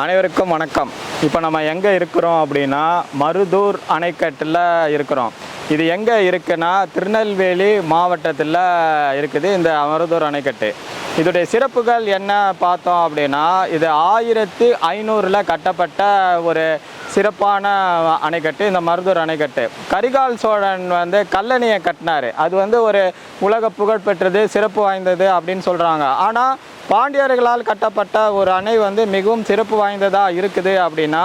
அனைவருக்கும் வணக்கம். இப்போ நம்ம எங்கே இருக்கிறோம் அப்படின்னா மருதூர் அணைக்கட்டில் இருக்கிறோம். இது எங்கே இருக்குன்னா திருநெல்வேலி மாவட்டத்தில் இருக்குது இந்த மருதூர் அணைக்கட்டு. இதோடைய சிறப்புகள் என்ன பார்த்தோம் அப்படின்னா இது ஆயிரத்தி ஐநூறில் கட்டப்பட்ட ஒரு சிறப்பான அணைக்கட்டு இந்த மருதூர் அணைக்கட்டு. கரிகால் சோழன் வந்து கல்லணையை கட்டினார். அது வந்து ஒரு உலக புகழ் பெற்றது சிறப்பு வாய்ந்தது அப்படின்னு சொல்கிறாங்க ஆனால் பாண்டியர்களால் கட்டப்பட்ட ஒரு அணை வந்து மிகவும் சிறப்பு வாய்ந்ததாக இருக்குது அப்படின்னா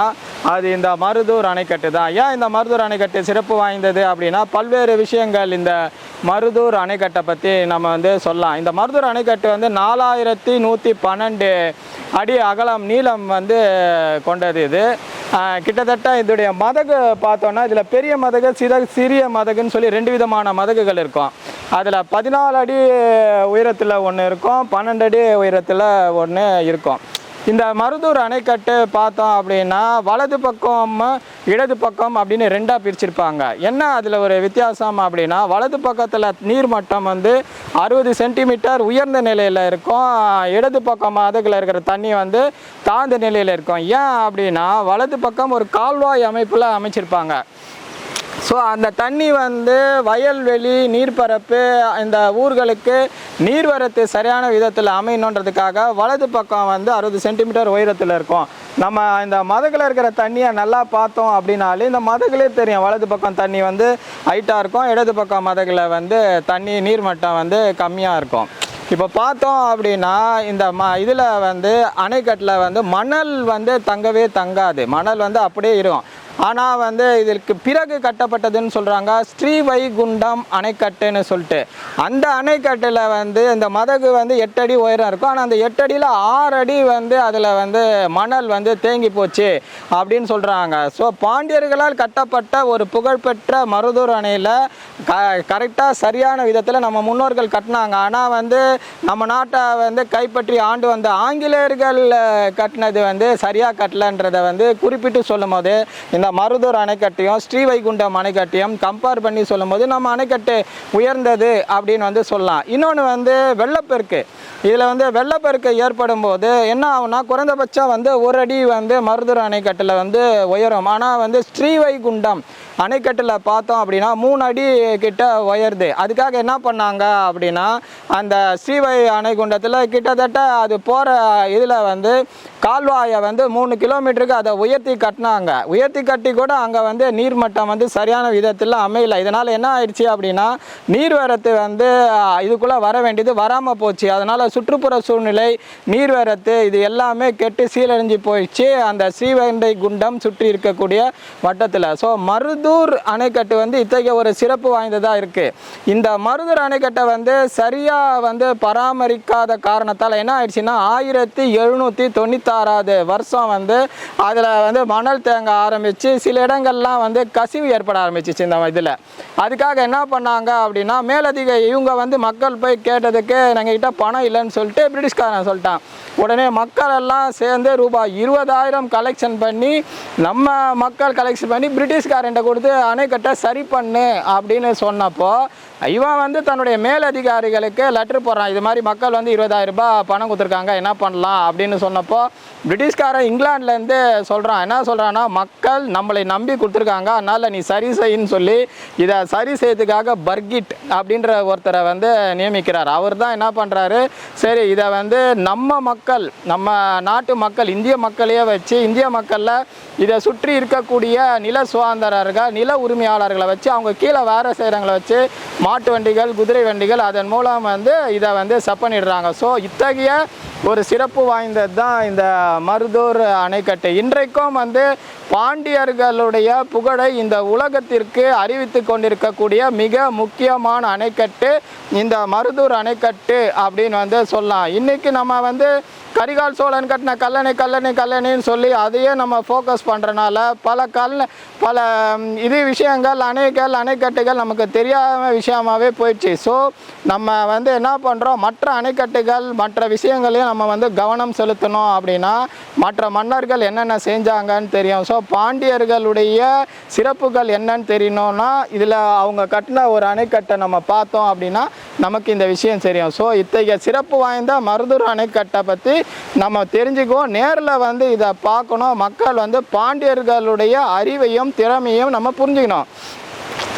அது இந்த மருதூர் அணைக்கட்டு தான் ஏன் இந்த மருதூர் அணைக்கட்டு சிறப்பு வாய்ந்தது அப்படின்னா பல்வேறு விஷயங்கள் இந்த மருதூர் அணைக்கட்டை பற்றி நம்ம வந்து சொல்லலாம். இந்த மருதூர் அணைக்கட்டு வந்து நாலாயிரத்தி நூற்றி பன்னெண்டு அடி அகலம் நீளம் வந்து கொண்டது இது. கிட்டத்தட்ட இதோடைய மதகு பார்த்தோன்னா இதில் பெரிய மதகு சிற சிறிய மதகுன்னு சொல்லி ரெண்டு விதமான மதகுகள் இருக்கும். அதில் பதினாலு அடி உயரத்தில் ஒன்று இருக்கும் பன்னெண்டு அடி உயரத்தில் ஒன்று இருக்கும். இந்த மருதூர் அணைக்கட்டு பார்த்தோம் அப்படின்னா வலது பக்கம் இடது பக்கம் அப்படின்னு ரெண்டாக பிரிச்சிருப்பாங்க. என்ன அதில் ஒரு வித்தியாசம் அப்படின்னா வலது பக்கத்தில் நீர்மட்டம் வந்து அறுபது சென்டிமீட்டர் உயர்ந்த நிலையில் இருக்கும். இடது பக்கம் அதுக்குள்ள இருக்கிற தண்ணி வந்து தாழ்ந்த நிலையில் இருக்கும். ஏன் அப்படின்னா வலது பக்கம் ஒரு கால்வாய் அமைப்பில் அமைச்சிருப்பாங்க. ஸோ அந்த தண்ணி வந்து வயல்வெளி நீர்ப்பரப்பு இந்த ஊர்களுக்கு நீர்வரத்து சரியான விதத்தில் அமையணுன்றதுக்காக வலது பக்கம் வந்து அறுபது சென்டிமீட்டர் உயரத்தில் இருக்கும். நம்ம இந்த மதகில் இருக்கிற தண்ணியை நல்லா பார்த்தோம் அப்படின்னாலே இந்த மதகுலே தெரியும். வலது பக்கம் தண்ணி வந்து ஹைட்டாக இருக்கும். இடது பக்கம் மதகில் வந்து தண்ணி நீர்மட்டம் வந்து கம்மியாக இருக்கும். இப்போ பார்த்தோம் அப்படின்னா இந்த ம இதில் வந்து அணைக்கட்டில் வந்து மணல் வந்து தங்கவே தங்காது. மணல் வந்து அப்படியே இருக்கும். ஆனால் வந்து இதற்கு பிறகு கட்டப்பட்டதுன்னு சொல்கிறாங்க ஸ்ரீவைகுண்டம் அணைக்கட்டுன்னு சொல்லிட்டு. அந்த அணைக்கட்டில் வந்து இந்த மதகு வந்து எட்டடி உயரம் இருக்கும். ஆனால் அந்த எட்டடியில் ஆறடி வந்து அதில் வந்து மணல் வந்து தேங்கி போச்சு அப்படின்னு சொல்கிறாங்க ஸோ பாண்டியர்களால் கட்டப்பட்ட ஒரு புகழ்பெற்ற மருதூர் அணையில் க கரெக்டாக சரியான விதத்தில் நம்ம முன்னோர்கள் கட்டினாங்க. ஆனால் வந்து நம்ம நாட்டை வந்து கைப்பற்றி ஆண்டு வந்த ஆங்கிலேயர்கள் கட்டினது வந்து சரியாக கட்டலன்றதை வந்து குறிப்பிட்டு சொல்லும் போது இந்த மருதூர் அணைக்கட்டையும் ஸ்ரீவைகுண்டம் அணைக்கட்டையும் கம்பேர் பண்ணி சொல்லும்போது நம்ம அணைக்கட்டு உயர்ந்தது அப்படின்னு வந்து சொல்லலாம். இன்னொன்று வந்து வெள்ளப்பெருக்கு. இதில் வந்து வெள்ளப்பெருக்கு ஏற்படும் போது என்ன ஆகும்னா குறைந்தபட்சம் வந்து ஒரு அடி வந்து மருதூர் அணைக்கட்டில் வந்து உயரும். ஆனால் வந்து ஸ்ரீவைகுண்டம் அணைக்கட்டில் பார்த்தோம் அப்படின்னா மூணு அடி கிட்ட உயருது. அதுக்காக என்ன பண்ணாங்க அப்படின்னா அந்த ஸ்ரீவை அணைகுண்டத்தில் கிட்டத்தட்ட அது போகிற இதில் வந்து கால்வாயை வந்து மூணு கிலோமீட்டருக்கு அதை உயர்த்தி கட்டினாங்க. உயர்த்தி கட்டி கூட அங்கே வந்து நீர்மட்டம் வந்து சரியான விதத்தில் அமையல. இதனால் என்ன ஆயிடுச்சு அப்படின்னா நீர்வரத்து வந்து இதுக்குள்ளே வர வேண்டியது வராமல் போச்சு. அதனால் சுற்றுப்புற சூழ்நிலை நீர்வரத்து இது எல்லாமே கெட்டு சீரழிஞ்சு போயிடுச்சு. அந்த ஸ்ரீவைண்டை குண்டம் சுற்றி இருக்கக்கூடிய வட்டத்தில். ஸோ மருதூர் அணைக்கட்டு வந்து இத்தகைய ஒரு சிறப்பு வாய்ந்ததாக இருக்குது இந்த மருதூர் அணைக்கட்டை வந்து சரியாக வந்து பராமரிக்காத காரணத்தால் என்ன ஆயிடுச்சுன்னா ஆயிரத்தி எழுநூற்றி தொண்ணூத்தாறாவது வருஷம் வந்து அதில் வந்து மணல் தேங்க ஆரம்பித்து சில இடங்கள்லாம் வந்து கசிவு ஏற்பட ஆரம்பிச்சிச்சு இந்த இதில். அதுக்காக என்ன பண்ணாங்க அப்படின்னா மேலதிக இவங்க வந்து மக்கள் போய் கேட்டதுக்கு நாங்கள் கிட்ட பணம் இல்லைன்னு சொல்லிட்டு பிரிட்டிஷ்காரன் சொல்லிட்டான். உடனே மக்கள் எல்லாம் சேர்ந்து ரூபாய் இருபதாயிரம் கலெக்ஷன் பண்ணி நம்ம மக்கள் கலெக்ஷன் பண்ணி பிரிட்டிஷ்காரன்ட்ட கொடுத்து அணைக்கட்டை சரி பண்ணு அப்படின்னு சொன்னப்போ இவன் வந்து தன்னுடைய மேலதிகாரிகளுக்கு லெட்டர் போடுறான். இது மாதிரி மக்கள் வந்து இருபதாயிரம் ரூபாய் பணம் கொடுத்துருக்காங்க. என்ன பண்ணலாம் அப்படின்னு சொன்னப்போ பிரிட்டிஷ்காரன் இங்கிலாந்துலேருந்து சொல்கிறான் என்ன சொல்கிறான்னா மக்கள் நம்மளை நம்பி கொடுத்துருக்காங்க. அதனால் நீ சரி செய்யின்னு சொல்லி இதை சரி செய்யறதுக்காக பர்கிட் அப்படின்ற ஒருத்தரை வந்து நியமிக்கிறார். அவர் தான் என்ன பண்ணுறாரு சரி இதை வந்து நம்ம மக்கள் நம்ம நாட்டு மக்கள் இந்திய மக்களையே வச்சு இந்திய மக்களில் இதை சுற்றி இருக்கக்கூடிய நில சுதந்திரர்கள் நில உரிமையாளர்களை வச்சு அவங்க கீழே வேலை செய்கிறவங்களை வச்சு மாட்டு வண்டிகள் குதிரை வண்டிகள் அதன் மூலம் வந்து இதை வந்து செப்பனிடுறாங்க ஸோ இத்தகைய ஒரு சிறப்பு வாய்ந்தது தான் இந்த மருதூர் அணைக்கட்டு. இன்றைக்கும் வந்து பாண்டியர்களுடைய புகழை இந்த உலகத்திற்கு அறிவித்து கொண்டிருக்கக்கூடிய மிக முக்கியமான அணைக்கட்டு இந்த மருதூர் அணைக்கட்டு அப்படின்னு வந்து சொல்லலாம். இன்றைக்கி நம்ம வந்து கரிகால் சோழன் கட்டின கல்லணை கல்லணை கல்லணைன்னு சொல்லி அதையே நம்ம ஃபோக்கஸ் பண்ணுறனால பல கல் பல இது விஷயங்கள் அணைகள் அணைக்கட்டுகள் நமக்கு தெரியாத விஷயமாவே போயிடுச்சு. ஸோ நம்ம வந்து என்ன பண்ணுறோம் மற்ற அணைக்கட்டுகள் மற்ற விஷயங்களையும் நம்ம வந்து கவனம் செலுத்தணும் அப்படின்னா மற்ற மன்னர்கள் என்னென்ன செஞ்சாங்கன்னு தெரியும். ஸோ பாண்டியர்களுடைய சிறப்புகள் என்னன்னு தெரியணும்னா இதில் அவங்க கட்டின ஒரு அணைக்கட்டை நம்ம பார்த்தோம் அப்படின்னா நமக்கு இந்த விஷயம் தெரியும். ஸோ இத்தகைய சிறப்பு வாய்ந்த மருதூர் அணைக்கட்டை பற்றி நம்ம தெரிஞ்சுக்குவோம் நேரில் வந்து இதை பார்க்கணும். மக்கள் வந்து பாண்டியர்களுடைய அறிவையும் திறமையும் நம்ம புரிஞ்சுக்கணும்.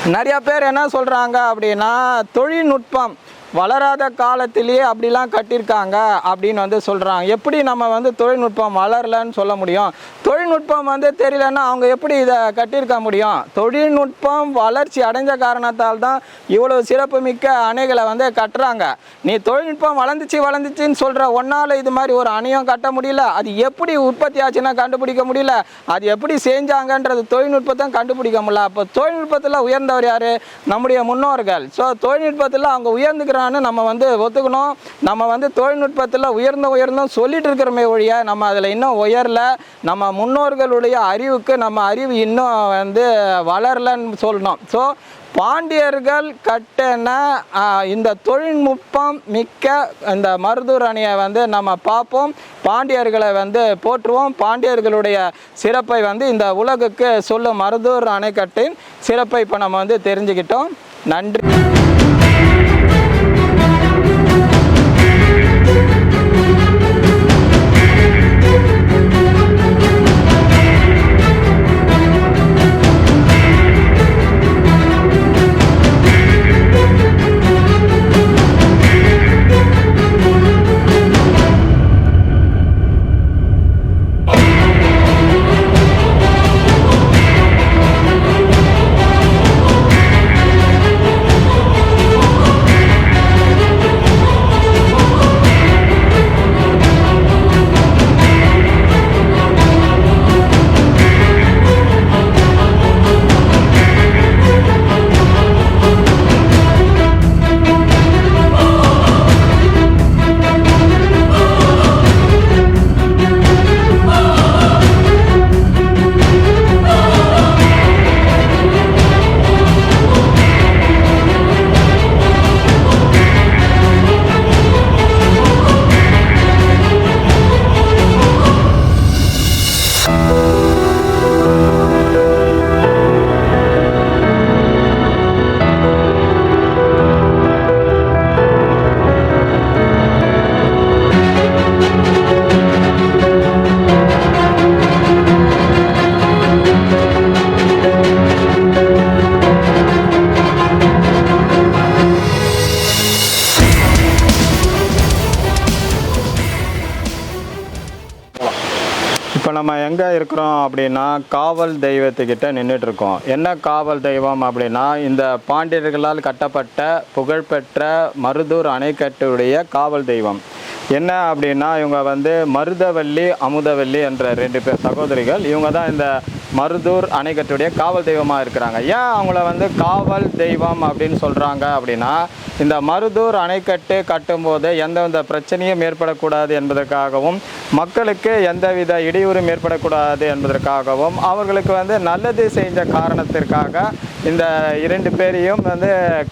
நிறைய பேர் என்ன சொல்கிறாங்க அப்படின்னா தொழில்நுட்பம் வளராத காலத்திலேயே அப்படிலாம் கட்டியிருக்காங்க அப்படின்னு வந்து சொல்கிறாங்க எப்படி நம்ம வந்து தொழில்நுட்பம் வளரலன்னு சொல்ல முடியும்? தொழில்நுட்பம் வந்து தெரியலன்னா அவங்க எப்படி இதை கட்டியிருக்க முடியும்? தொழில்நுட்பம் வளர்ச்சி அடைஞ்ச காரணத்தால் தான் இவ்வளோ சிறப்புமிக்க அணைகளை வந்து கட்டுறாங்க. நீ தொழில்நுட்பம் வளர்ந்துச்சு வளர்ந்துச்சின்னு சொல்கிற ஒன்றால் இது மாதிரி ஒரு அணையும் கட்ட முடியல. அது எப்படி உற்பத்தி ஆச்சுன்னா கண்டுபிடிக்க முடியல. அது எப்படி செஞ்சாங்கன்றது தொழில்நுட்பத்தை கண்டுபிடிக்க முடியல. அப்போ தொழில்நுட்பத்தில் உயர்ந்தவர் யார்? நம்முடைய முன்னோர்கள். ஸோ தொழில்நுட்பத்தில் அவங்க உயர்ந்துக்கிறான்னு நம்ம வந்து ஒத்துக்கணும். நம்ம வந்து தொழில்நுட்பத்தில் உயர்ந்த உயர்ந்தோம் சொல்லிட்டு இருக்கிறமே ஒழிய நம்ம அதில் இன்னும் உயரல. நம்ம முன்னோர்களுடைய அறிவுக்கு நம்ம அறிவு இன்னும் வந்து வளரலன்னு சொல்லணும். ஸோ பாண்டியர்கள் கட்டின இந்த தொழில்நுட்பம் மிக்க இந்த மருதூர் அணியை வந்து நம்ம பார்ப்போம். பாண்டியர்களை வந்து போற்றுவோம். பாண்டியர்களுடைய சிறப்பை வந்து இந்த உலகுக்கு சொல்லும் மருதூர் அணைக்கட்டின் சிறப்பை இப்போ நம்ம வந்து தெரிஞ்சுக்கிட்டோம். நன்றி. நம்ம எங்கே இருக்கிறோம் அப்படின்னா காவல் தெய்வத்துக்கிட்ட நின்றுட்டு இருக்கோம் என்ன காவல் தெய்வம் அப்படின்னா இந்த பாண்டியர்களால் கட்டப்பட்ட புகழ்பெற்ற மருதூர் அணைக்கட்டுடைய காவல் தெய்வம். என்ன அப்படின்னா இவங்க வந்து மருதவல்லி அமுதவல்லி என்ற ரெண்டு பேர் சகோதரிகள் இவங்க தான் இந்த மருதூர் அணைக்கட்டுடைய காவல் தெய்வமாக இருக்கிறாங்க. ஏன் அவங்கள வந்து காவல் தெய்வம் அப்படின்னு சொல்கிறாங்க அப்படின்னா இந்த மருதூர் அணைக்கட்டு கட்டும்போது எந்தவித பிரச்சனையும் ஏற்படக்கூடாது என்பதற்காகவும் மக்களுக்கு எந்தவித இடையூறும் ஏற்படக்கூடாது என்பதற்காகவும் அவர்களுக்கு வந்து நல்லது செஞ்ச காரணத்திற்காக இந்த இரண்டு பேரையும் வந்து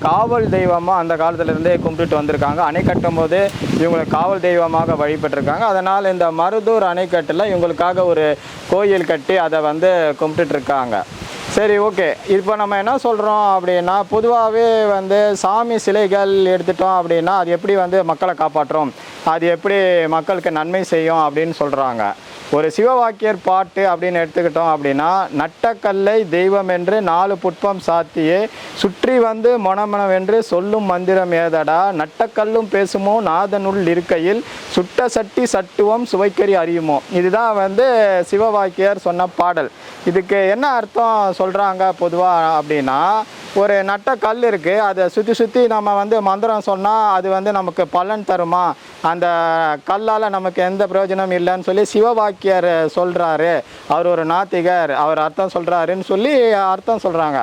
காவல் தெய்வமாக அந்த காலத்திலிருந்தே கும்பிட்டுட்டு வந்திருக்காங்க. அணை கட்டும் போது இவங்களை காவல் தெய்வமாக வழிபட்டிருக்காங்க. அதனால் இந்த மருதூர் அணைக்கட்டில் இவங்களுக்காக ஒரு கோயில் கட்டி அதை வந்து கும்பிட்டுட்ருக்காங்க சரி ஓகே. இப்போ நம்ம என்ன சொல்கிறோம் அப்படின்னா பொதுவாகவே வந்து சாமி சிலைகள் எடுத்துட்டோம் அப்படின்னா அது எப்படி வந்து மக்களை காப்பாற்றும்? அது எப்படி மக்களுக்கு நன்மை செய்யும் அப்படின்னு சொல்கிறாங்க ஒரு சிவவாக்கியர் பாட்டு அப்படின்னு எடுத்துக்கிட்டோம் அப்படின்னா நட்டக்கல்லை தெய்வம் என்று நாலு புட்பம் சாத்தியே சுற்றி வந்து மொனமனவென்று சொல்லும் மந்திரம் ஏதடா? நட்டக்கல்லும் பேசுமோ? நாதனுள் இருக்கையில் சுட்ட சட்டி சட்டுவம் சுவைக்கறி அறியுமோ? இதுதான் வந்து சிவவாக்கியர் சொன்ன பாடல். இதுக்கு என்ன அர்த்தம் சொல்கிறாங்க பொதுவாக அப்படின்னா ஒரு நட்ட கல் இருக்குது அதை சுற்றி சுற்றி நம்ம வந்து மந்திரம் சொன்னால் அது வந்து நமக்கு பலன் தருமா? அந்த கல்லால் நமக்கு எந்த பிரயோஜனம் இல்லைன்னு சொல்லி சிவவாக்கியர் சொல்கிறாரு அவர் ஒரு நாத்திகர் அவர் அர்த்தம் சொல்கிறாருன்னு சொல்லி அர்த்தம் சொல்கிறாங்க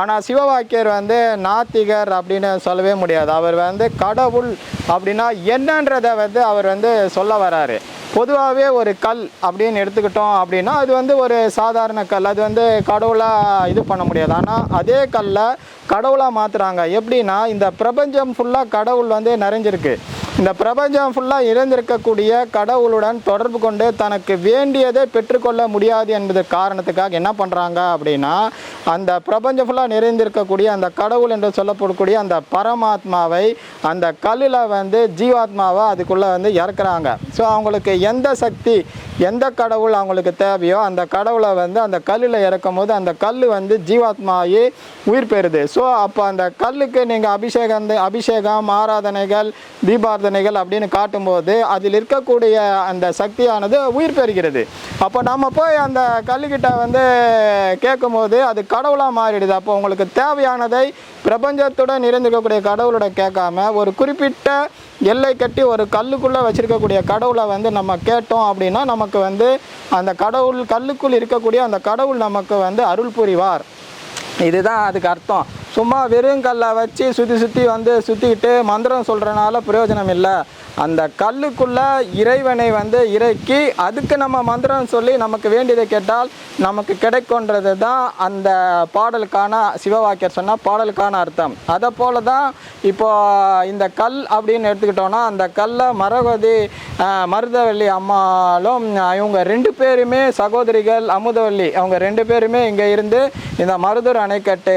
ஆனால் சிவவாக்கியர் வந்து நாத்திகர் அப்படின்னு சொல்லவே முடியாது. அவர் வந்து கடவுள் அப்படின்னா என்னன்றதை வந்து அவர் வந்து சொல்ல வராரு. பொதுவாகவே ஒரு கல் அப்படின்னு எடுத்துக்கிட்டோம் அப்படின்னா அது வந்து ஒரு சாதாரண கல். அது வந்து கடவுளாக இது பண்ண முடியாது. ஆனால் அதே கல்லை கடவுளாக மாற்றுறாங்க எப்படின்னா இந்த பிரபஞ்சம் ஃபுல்லாக கடவுள் வந்து நிறைஞ்சிருக்கு. இந்த பிரபஞ்சம் ஃபுல்லாக இருந்திருக்கக்கூடிய கடவுளுடன் தொடர்பு கொண்டு தனக்கு வேண்டியதை பெற்றுக்கொள்ள முடியாது என்பது காரணத்துக்காக என்ன பண்ணுறாங்க அப்படின்னா அந்த பிரபஞ்சம் ஃபுல்லாக நிறைந்திருக்கக்கூடிய அந்த கடவுள் என்று சொல்லப்படக்கூடிய அந்த பரமாத்மாவை அந்த கல்லில் வந்து ஜீவாத்மாவை அதுக்குள்ளே வந்து இறக்குறாங்க. ஸோ அவங்களுக்கு எந்த சக்தி எந்த கடவுள் அவங்களுக்கு தேவையோ அந்த கடவுளை வந்து அந்த கல்லில் இறக்கும் போது அந்த கல் வந்து ஜீவாத்மாயி உயிர் பெறுது. ஸோ அப்போ அந்த கல்லுக்கு நீங்கள் அபிஷேகம் அபிஷேகம் ஆராதனைகள் தீபாராதனைகள் அப்படின்னு காட்டும்போது அதில் இருக்கக்கூடிய அந்த சக்தியானது உயிர் பெறுகிறது. அப்போ நம்ம போய் அந்த கல்லுக்கிட்ட வந்து கேட்கும்போது அது கடவுளாக மாறிடுது. அப்போ உங்களுக்கு தேவையானதை பிரபஞ்சத்துடன் இருந்திருக்கக்கூடிய கடவுளோட கேட்காம ஒரு குறிப்பிட்ட எல்லை கட்டி ஒரு கல்லுக்குள்ளே வச்சுருக்கக்கூடிய கடவுளை வந்து நம்ம கேட்டோம் அப்படின்னா நமக்கு வந்து அந்த கடவுள் கல்லுக்குள் இருக்கக்கூடிய அந்த கடவுள் நமக்கு வந்து அருள் புரிவார். இதுதான் அதுக்கு அர்த்தம். சும்மா வெறும் கல்லை வச்சு சுற்றி சுற்றி வந்து சுற்றிக்கிட்டு மந்திரம் சொல்கிறனால பிரயோஜனம் இல்லை அந்த கல்லுக்குள்ளே இறைவனை வந்து இறக்கி அதுக்கு நம்ம மந்திரம் சொல்லி நமக்கு வேண்டியதை கேட்டால் நமக்கு கிடைக்கும்ன்றது தான் அந்த பாடலுக்கான சிவவாக்கியர் சொன்ன பாடலுக்கான அர்த்தம். அதை போல தான் இப்போது இந்த கல் அப்படின்னு எடுத்துக்கிட்டோன்னா அந்த கல்லை மரகதி மருதவள்ளி அம்மாலும் இவங்க ரெண்டு பேருமே சகோதரிகள் அமுதவள்ளி அவங்க ரெண்டு பேருமே இங்கே இருந்து இந்த மருதூர் அணைக்கட்டு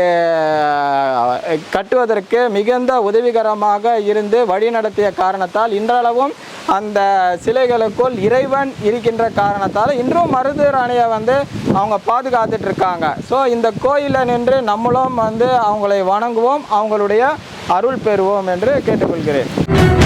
கட்டுவதற்கு மிகுந்த உதவிகரமாக இருந்து வழிநடத்திய காரணத்தால் இன்றளவும் அந்த சிலைகளுக்குள் இறைவன் இருக்கின்ற காரணத்தால் இன்றும் மருதூர் அணையை வந்து அவங்க பாதுகாத்துட்டு இருக்காங்க. ஸோ இந்த கோயிலில் நின்று நம்மளும் வந்து அவங்களை வணங்குவோம் அவங்களுடைய அருள் பெறுவோம் என்று கேட்டுக்கொள்கிறேன்.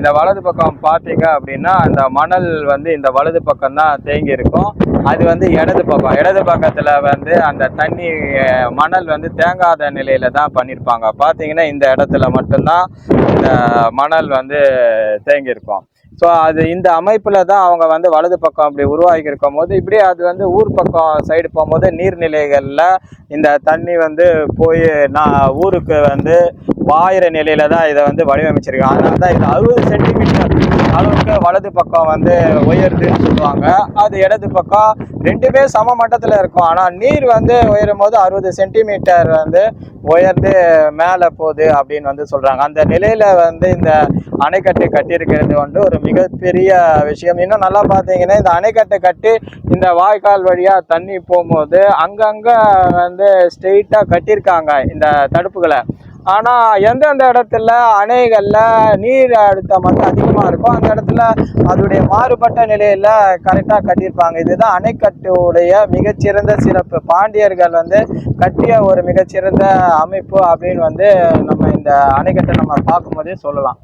இந்த வலது பக்கம் பார்த்தீங்க அப்படின்னா அந்த மணல் வந்து இந்த வலது பக்கம் தான் தேங்கி இருக்கும் அது வந்து இடது பக்கம். இடது பக்கத்தில் வந்து அந்த தண்ணி மணல் வந்து தேங்காத நிலையில் தான் பண்ணியிருப்பாங்க. பார்த்தீங்கன்னா இந்த இடத்துல மட்டும்தான் இந்த மணல் வந்து தேங்கியிருக்கும். ஸோ அது இந்த அமைப்பில் தான் அவங்க வந்து வலது பக்கம் அப்படி உருவாகி இருக்கும் போது இப்படி அது வந்து ஊர் பக்கம் சைடு போகும்போது நீர்நிலைகளில் இந்த தண்ணி வந்து போய் நான் ஊருக்கு வந்து பாயிற நிலையில தான் இதை வந்து வடிவமைச்சிருக்காங்க. அதனால தான் இது அறுபது சென்டிமீட்டர் அளவுக்கு வலது பக்கம் வந்து உயருதுன்னு சொல்லுவாங்க. அது இடது பக்கம் ரெண்டுமே சம மட்டத்தில் இருக்கும். ஆனால் நீர் வந்து உயரும் போது அறுபது சென்டிமீட்டர் வந்து உயர்ந்து மேலே போகுது அப்படின்னு வந்து சொல்கிறாங்க அந்த நிலையில் வந்து இந்த அணைக்கட்டு கட்டியிருக்கிறது வந்து ஒரு மிகப்பெரிய விஷயம். இன்னும் நல்லா பார்த்தீங்கன்னா இந்த அணைக்கட்டை கட்டி இந்த வாய்க்கால் வழியாக தண்ணி போகும்போது அங்கங்கே வந்து ஸ்ட்ரெயிட்டாக கட்டியிருக்காங்க இந்த தடுப்புகளை. ஆனால் எந்தெந்த இடத்துல அணைகளில் நீர் அழுத்தம் வந்து அதிகமாக இருக்கும் அந்த இடத்துல அதோடைய மாறுபட்ட நிலையில் கரெக்டாக கட்டியிருப்பாங்க. இதுதான் அணைக்கட்டுடைய மிகச்சிறந்த சிறப்பு. பாண்டியர்கள் வந்து கட்டிய ஒரு மிகச்சிறந்த அமைப்பு அப்படின்னு வந்து நம்ம இந்த அணைக்கட்டை நம்ம பார்க்கும்போதே சொல்லலாம்.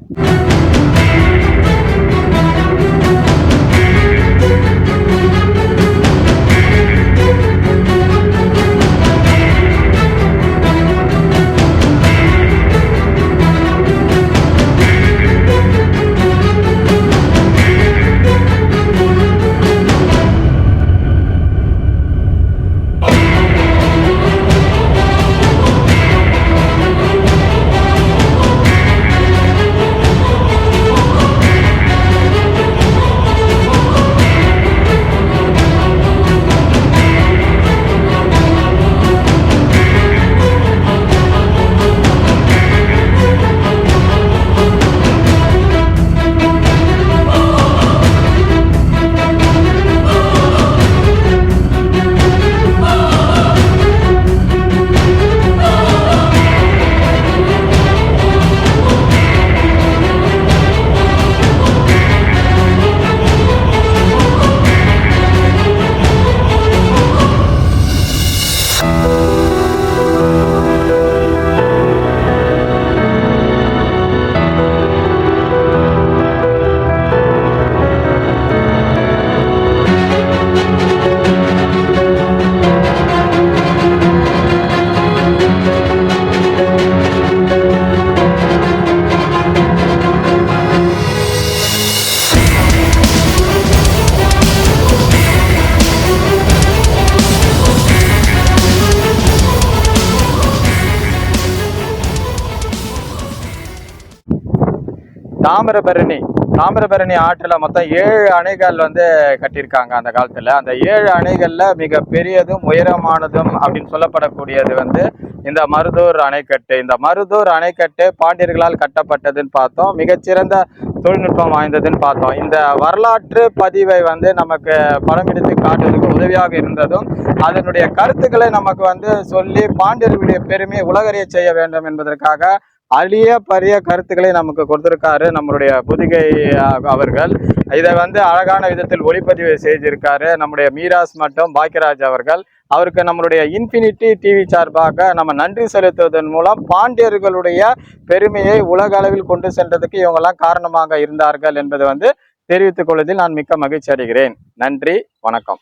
தாமிரபரணி தாமிரபரணி ஆற்றில் மொத்தம் ஏழு அணைகள் வந்து கட்டியிருக்காங்க அந்த காலத்தில். அந்த ஏழு அணைகளில் மிக பெரியதும் உயரமானதும் அப்படின்னு சொல்லப்படக்கூடியது வந்து இந்த மருதூர் அணைக்கட்டு. இந்த மருதூர் அணைக்கட்டு பாண்டியர்களால் கட்டப்பட்டதுன்னு பார்த்தோம். மிகச்சிறந்த தொழில்நுட்பம் வாய்ந்ததுன்னு பார்த்தோம். இந்த வரலாற்று பதிவை வந்து நமக்கு படம் எடுத்து காட்டுறதுக்கு உதவியாக இருந்ததும் அதனுடைய கருத்துக்களை நமக்கு வந்து சொல்லி பாண்டியர்களுடைய பெருமையை உலகறிய செய்ய வேண்டும் என்பதற்காக அழிய பரிய கருத்துக்களை நமக்கு கொடுத்திருக்காரு நம்மளுடைய புதுகை அவர்கள். இதை வந்து அழகான விதத்தில் ஒளிப்பதிவு செய்திருக்காரு நம்முடைய மீராஸ் மற்றும் பாக்கியராஜ் அவர்கள். அவருக்கு நம்மளுடைய இன்ஃபினிட்டி டிவி சார்பாக நம்ம நன்றி செலுத்துவதன் மூலம் பாண்டியர்களுடைய பெருமையை உலக அளவில் கொண்டு சென்றதுக்கு இவங்கெல்லாம் காரணமாக இருந்தார்கள் என்பதை வந்து தெரிவித்துக் கொள்வதில் நான் மிக்க மகிழ்ச்சி அடைகிறேன். நன்றி வணக்கம்.